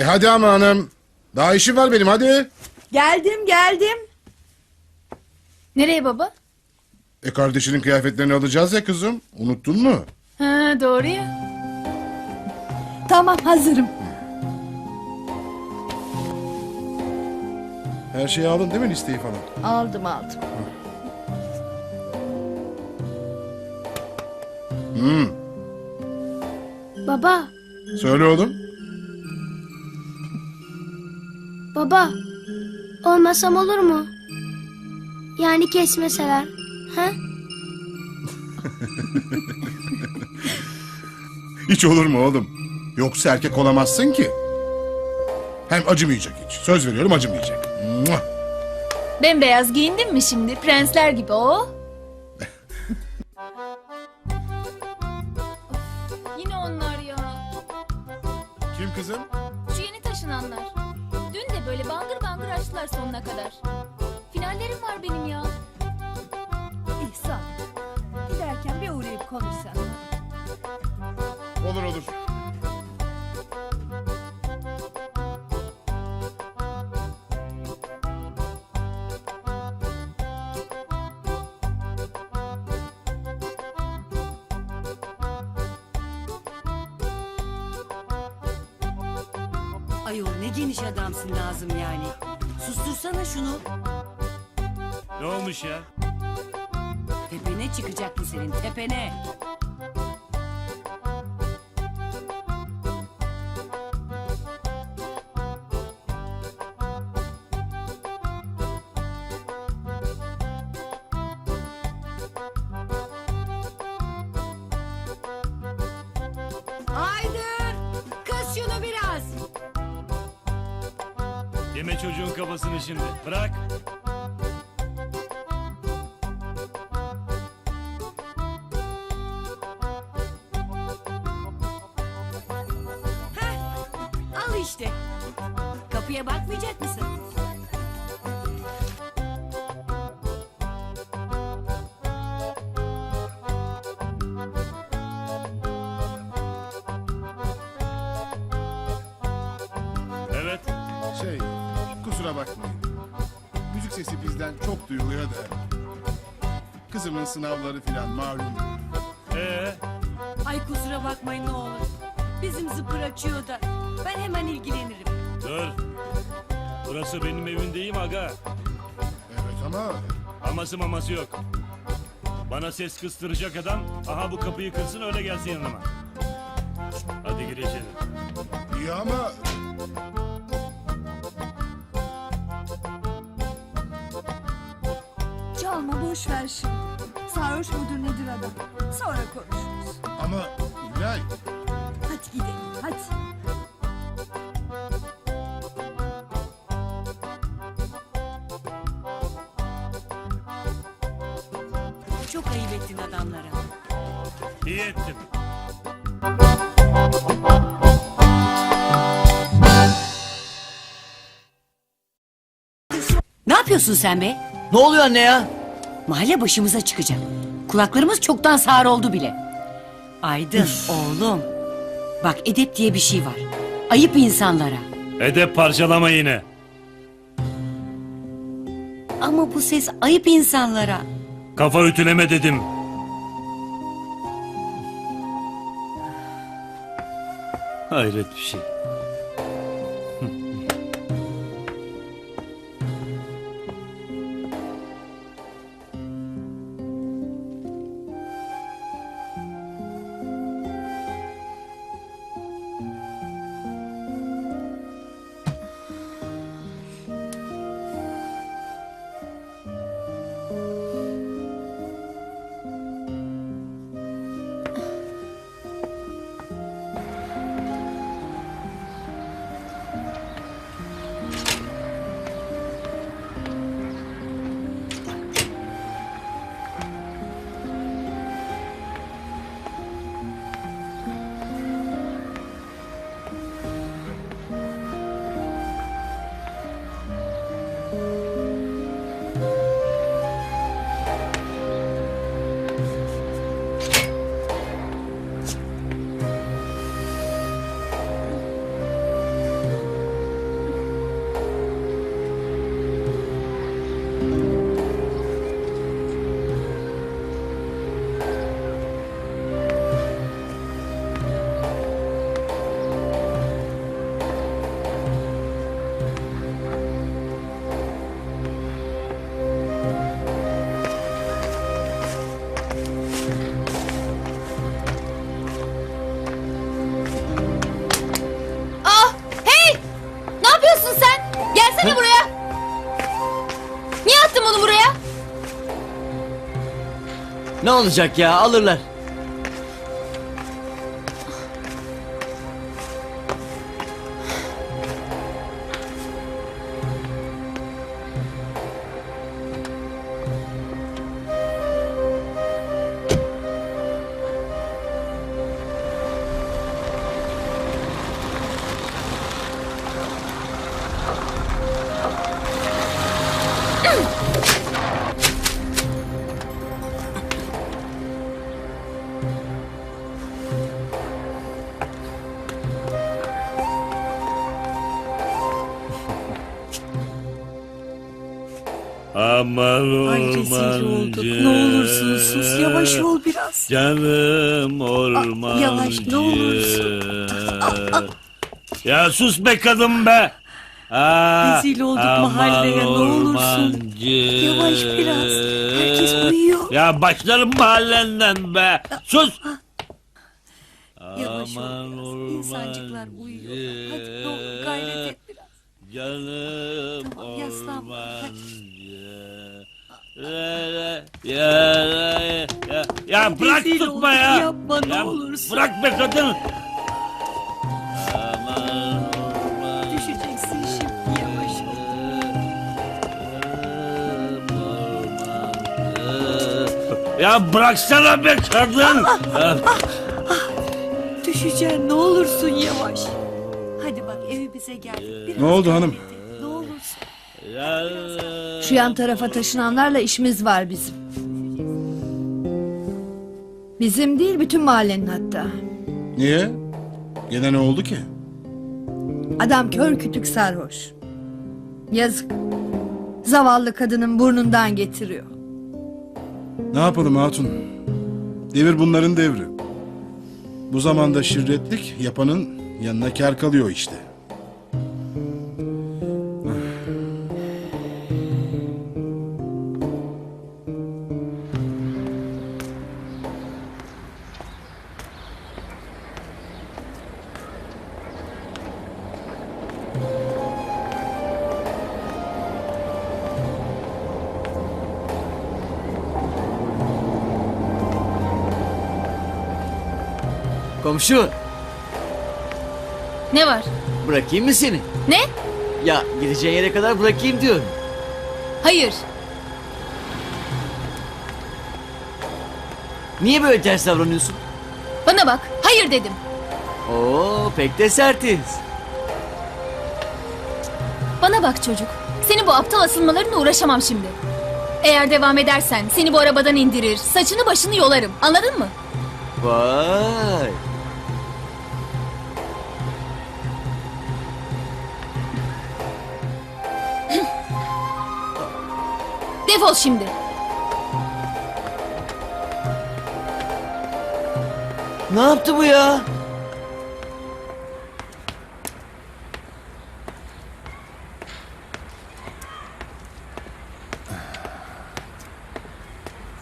E hadi ama hanım. Daha işim var benim hadi. Geldim geldim. Nereye baba? E kardeşinin kıyafetlerini alacağız ya kızım. Unuttun mu? Ha doğru ya. Tamam hazırım. Her şeyi aldın değil mi listeyi falan? Aldım aldım. Baba, Söyle oğlum. Baba. Olmasam olur mu? Yani kesmeseler. He? Hiç olur mu oğlum? Yoksa erkek olamazsın ki. Hem acımayacak hiç. Söz veriyorum acımayacak. Muah! Bembeyaz giyindin mi şimdi? Prensler gibi o. Ayol ne geniş adamsın lazım yani. Sustursana şunu. Ne olmuş ya? Tepene çıkacaktı senin tepene. İşte. Kapıya bakmayacak mısın? Evet. Şey kusura bakmayın. Müzik sesi bizden çok duyuluyor da. Kızımın sınavları filan malum. Ee, Ay kusura bakmayın ne olur. Bizim zıpır açıyor da. Burası benim evim değil mi aga? Evet ama Aması maması yok. Bana ses kıstıracak adam aha bu kapıyı kırsın öyle gelsin yanıma. Hadi gir içeri. iyi ama Çalma boş ver şimdi. Sarhoş mudur nedir adam? Sonra konuşuruz. ama İlay Hadi gidelim hadi. İyi ettim. Ne yapıyorsun sen be? Ne oluyor anne ya? Mahalle başımıza çıkacak. Kulaklarımız çoktan sağır oldu bile. Aydın oğlum. Bak edep diye bir şey var. Ayıp insanlara. Edep parçalama yine. Ama bu ses ayıp insanlara. Kafa ütüleme dedim. Hayret bir şey. Ne olacak ya alırlar. Aman Ay rezil olduk. Ne olursun sus. Yavaş ol biraz. Canım ormancı. yavaş, ne olursun. Ya sus be kadın be. Aa, Rezil olduk aman mahalleye, ne olursun. ormancı. Yavaş biraz. Herkes uyuyor. Ya başlarım mahallenden be. Sus. Yavaş ol Aman biraz. İnsancıklar uyuyor. Hadi ne olur gayret et biraz. Canım Tamam, ormancı. Ya, ya, ya, ya, ya bırak Rezil tutma olduk, ya. yapma, ne Ya olursun. Bırak be kadın. Aman ormancı. Düşeceksin şimdi yavaş ol. Ya bıraksana be kadın. Düşeceksin ne olursun yavaş. Hadi bak evimize geldik. Biraz Ne oldu hanım? Şu yan tarafa taşınanlarla işimiz var bizim. Bizim değil bütün mahallenin hatta. Niye? Gene ne oldu ki? Adam kör kütük sarhoş. Yazık. Zavallı kadının burnundan getiriyor. Ne yapalım hatun? Devir bunların devri. Bu zamanda şirretlik yapanın yanına kar kalıyor işte. Komşu Ne var? bırakayım mı seni? Ne? Ya gideceğin yere kadar bırakayım diyorum. Hayır. Niye böyle ters davranıyorsun? Bana bak. Hayır dedim. Oo pek de sertiz. Bana bak çocuk. Senin bu aptal asılmalarınla uğraşamam şimdi. Eğer devam edersen seni bu arabadan indirir, saçını başını yolarım. Anladın mı? Vay. Defol şimdi. Ne yaptı bu ya?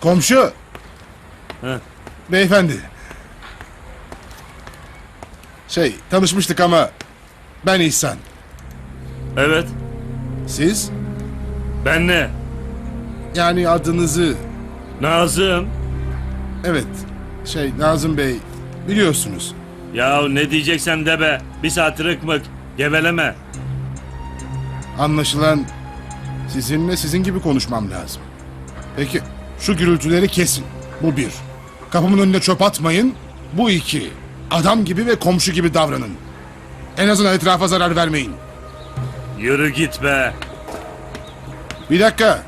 Komşu! He. Beyefendi. Şey, tanışmıştık ama ben İhsan. Evet. Siz? Ben ne? Yani adınızı, Nazım. evet, şey Nazım Bey biliyorsunuz. Ya ne diyeceksen de be. Bir saat rıkmık. Geveleme. Anlaşılan sizinle sizin gibi konuşmam lazım. Peki şu gürültüleri kesin. Bu bir. Kapımın önüne çöp atmayın. Bu iki. Adam gibi ve komşu gibi davranın. En azından etrafa zarar vermeyin. Yürü git be. Bir dakika.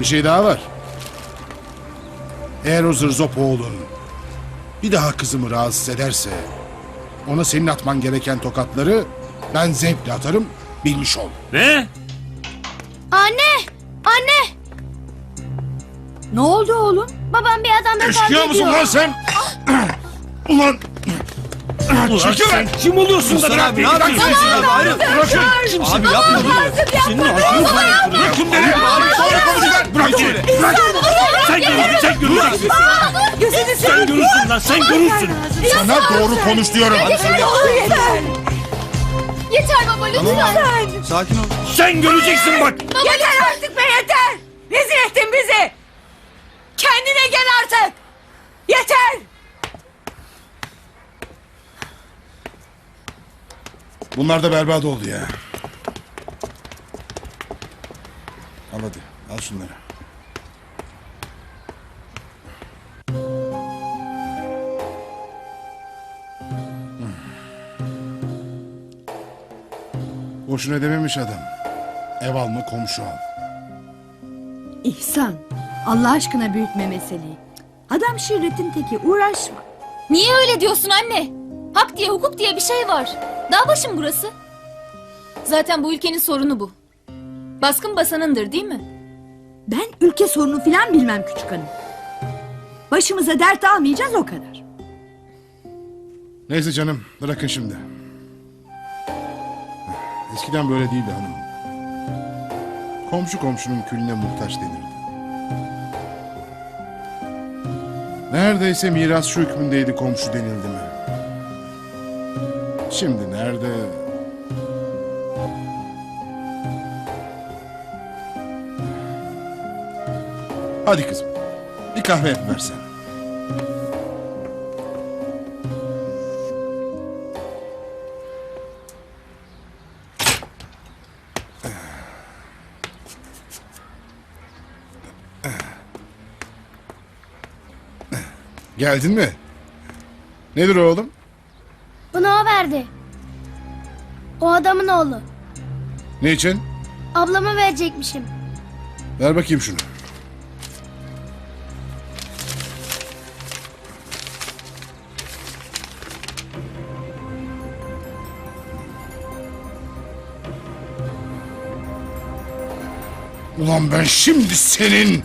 Bir şey daha var. Eğer o zırzop oğlun bir daha kızımı rahatsız ederse ona senin atman gereken tokatları ben zevkle atarım bilmiş ol. Ne? Anne! Anne! Ne oldu oğlum? Babam bir adamla kavga Eşkıya mısın ediyor. lan sen? Ulan! Çekil lan! kim oluyorsun da bırak beni? Bırakın! Bırakın! Abi yapma bunu. Senin ağzını Bırakın beni! Sonra konuşacağız! Bırak şöyle! Bırak! Sen görürsün, sen göreceksin. Gözünü Sen görürsün lan, sen görürsün. Sana doğru konuş diyorum. yeter. Yeter baba lütfen. Sakin ol. Sen göreceksin bak. Yeter artık be yeter. Rezil ettin bizi. Bunlar da berbat oldu ya. Al hadi. Al şunları. Boşuna dememiş adam. Ev alma komşu al. İhsan Allah aşkına büyütme meseleyi. Adam şirretin teki uğraşma. Niye öyle diyorsun anne? Hak diye hukuk diye bir şey var. Dağ başım burası. Zaten bu ülkenin sorunu bu. Baskın basanındır değil mi? Ben ülke sorunu filan bilmem küçük hanım. Başımıza dert almayacağız o kadar. Neyse canım bırakın şimdi. Eskiden böyle değildi hanım. Komşu komşunun külüne muhtaç denirdi. Neredeyse miras şu hükmündeydi komşu denildi mi? Şimdi nerede? Hadi kızım. Bir kahve yapıversen. Geldin mi? Nedir oğlum? Verdi. O adamın oğlu. Ne için? Ablama verecekmişim. Ver bakayım şunu. Ulan ben şimdi senin...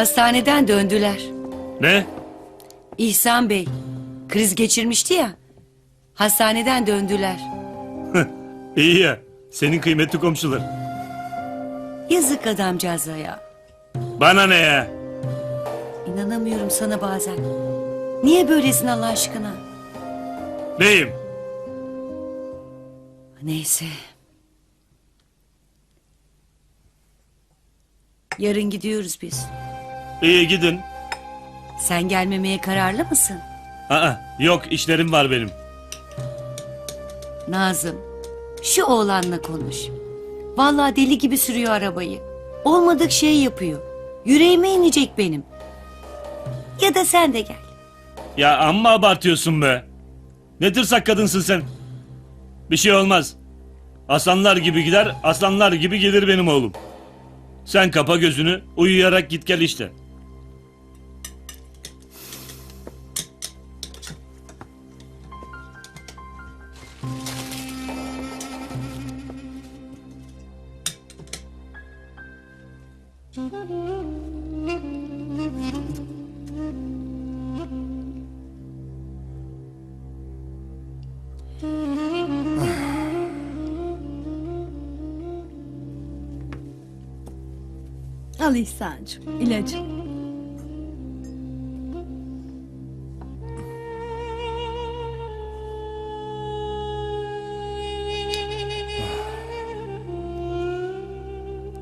Hastaneden döndüler. Ne? İhsan Bey kriz geçirmişti ya. Hastaneden döndüler. İyi ya. Senin kıymetli komşular. Yazık adamcağıza ya. Bana ne ya? İnanamıyorum sana bazen. Niye böylesin Allah aşkına? Neyim? Neyse. Yarın gidiyoruz biz. İyi gidin. Sen gelmemeye kararlı mısın? Aa, yok işlerim var benim. Nazım, şu oğlanla konuş. Vallahi deli gibi sürüyor arabayı. Olmadık şey yapıyor. Yüreğime inecek benim. Ya da sen de gel. Ya amma abartıyorsun be. Ne tırsak kadınsın sen. Bir şey olmaz. Aslanlar gibi gider, aslanlar gibi gelir benim oğlum. Sen kapa gözünü, uyuyarak git gel işte. İhsan'cığım ilacın.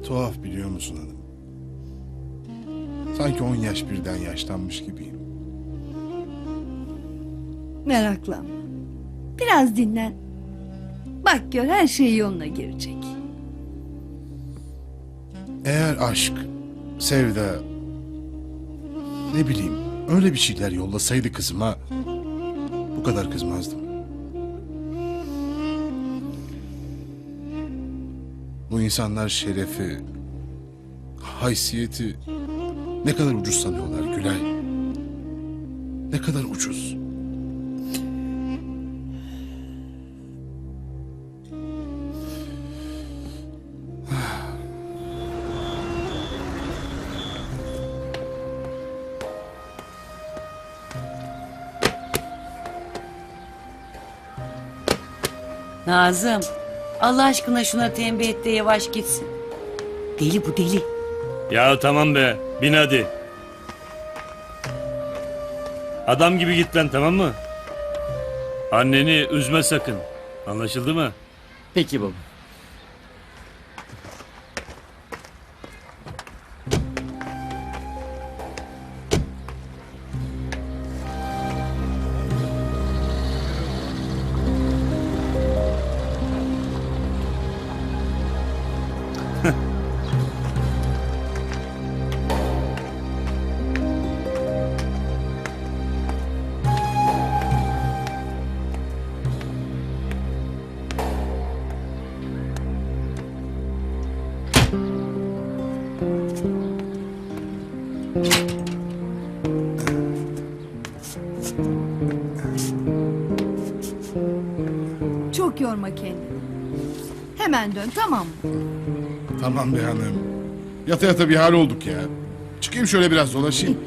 Tuhaf biliyor musun hanım? Sanki 10 yaş birden yaşlanmış gibiyim. Meraklanma. Biraz dinlen. Bak gör her şey yoluna girecek. Eğer aşk, sevda, ne bileyim öyle bir şeyler yollasaydı kızıma bu kadar kızmazdım. Bu insanlar şerefi, haysiyeti ne kadar ucuz sanıyorlar Gülay. Ne kadar ucuz. Nazım. Allah aşkına şuna tembih et de yavaş gitsin. Deli bu deli. Ya tamam be, bin hadi. Adam gibi git lan tamam mı? Anneni üzme sakın. Anlaşıldı mı? Peki baba. Çok yorma kendini. Hemen dön tamam mı? Tamam be hanım. Yata yata bir hal olduk ya. Çıkayım şöyle biraz dolaşayım.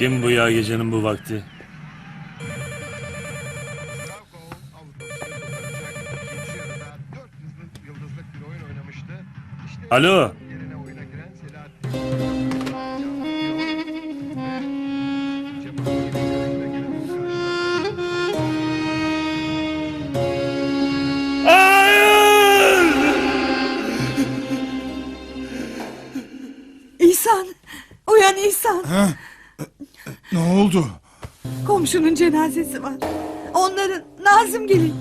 Kim bu ya gecenin bu vakti? Alo. İhsan! Uyan İhsan! Ne oldu? Komşunun cenazesi var. Onların Nazım gelin.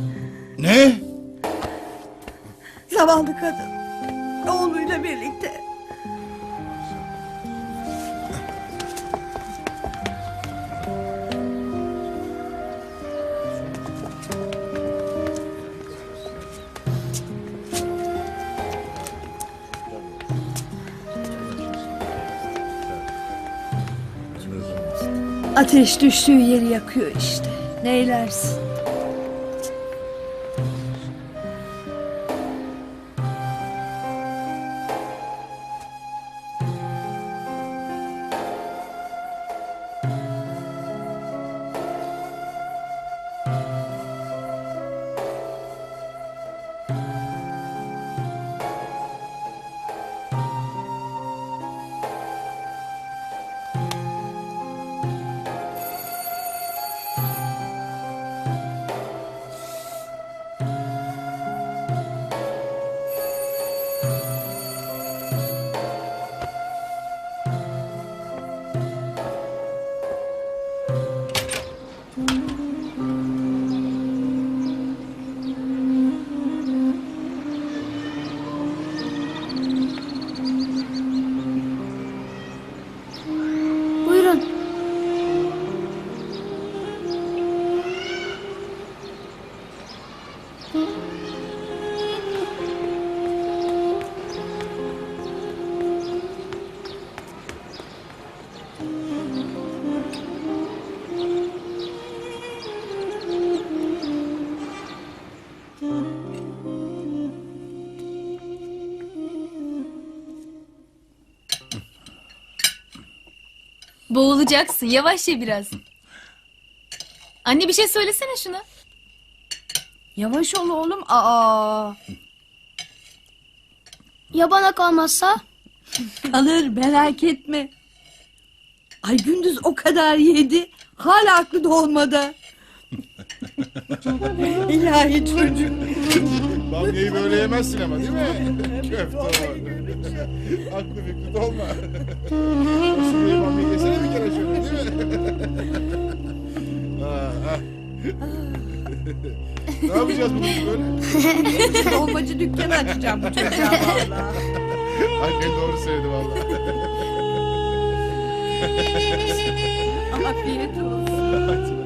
Ne? Zavallı kadın. Oğluyla birlikte. Ateş düştüğü yeri yakıyor işte. Neylersin? Boğulacaksın. Yavaş ye biraz. Anne bir şey söylesene şuna. Yavaş ol oğlum. Aa. Ya bana kalmazsa? Kalır merak etme. Ay gündüz o kadar yedi. Hala aklı dolmadı. İlahi çocuk. Bamyayı böyle yemezsin ama değil mi? Köfte var. Aklı fikri dolma. Şuraya bamyayı yesene bir kere şöyle değil mi? Ha, ha. ne yapacağız bunu böyle? Dolmacı dükkanı açacağım bu çocuğa valla. Annen doğru söyledi vallahi. Afiyet olsun.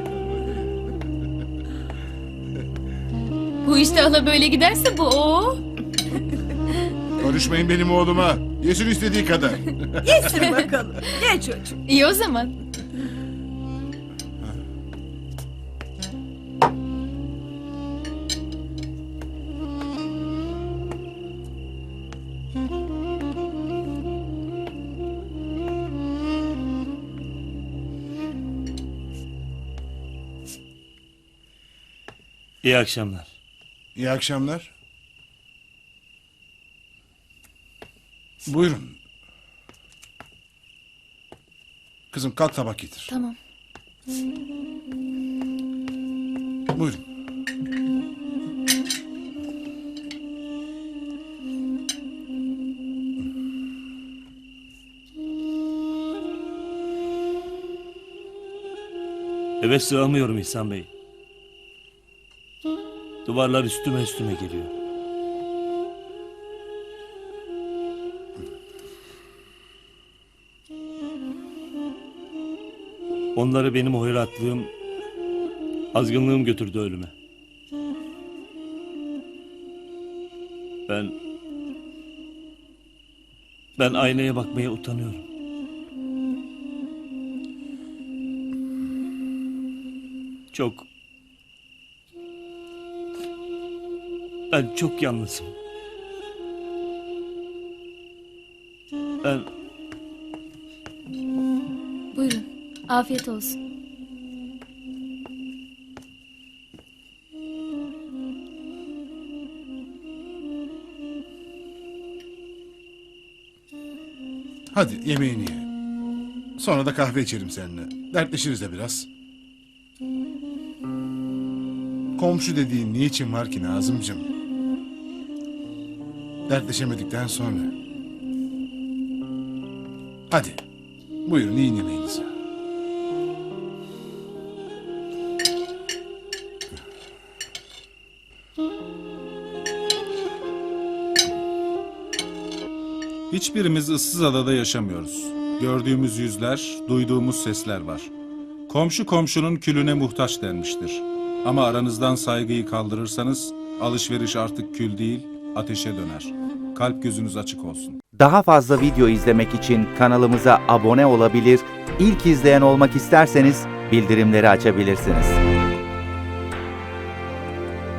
Bu iştahla böyle giderse bu o. Konuşmayın benim oğluma. Yesin istediği kadar. Yesin bakalım. Ye çocuk. İyi o zaman. İyi akşamlar. İyi akşamlar. Buyurun. Kızım kalk tabak getir. Tamam. Buyurun. Eve sığamıyorum İhsan Bey. Duvarlar üstüme üstüme geliyor. Onları benim hoyratlığım, azgınlığım götürdü ölüme. Ben... Ben aynaya bakmaya utanıyorum. Çok... Ben çok yalnızım. Ben... Buyurun. Afiyet olsun. Hadi yemeğini ye. Sonra da kahve içerim seninle. Dertleşiriz de biraz. Komşu dediğin niçin var ki Nazımcığım? Dertleşemedikten sonra. Hadi. Buyurun yiyin yemeğinizi. Hiçbirimiz ıssız adada yaşamıyoruz. Gördüğümüz yüzler, duyduğumuz sesler var. Komşu komşunun külüne muhtaç denmiştir. Ama aranızdan saygıyı kaldırırsanız alışveriş artık kül değil, ateşe döner. Kalp gözünüz açık olsun. Daha fazla video izlemek için kanalımıza abone olabilir, ilk izleyen olmak isterseniz bildirimleri açabilirsiniz.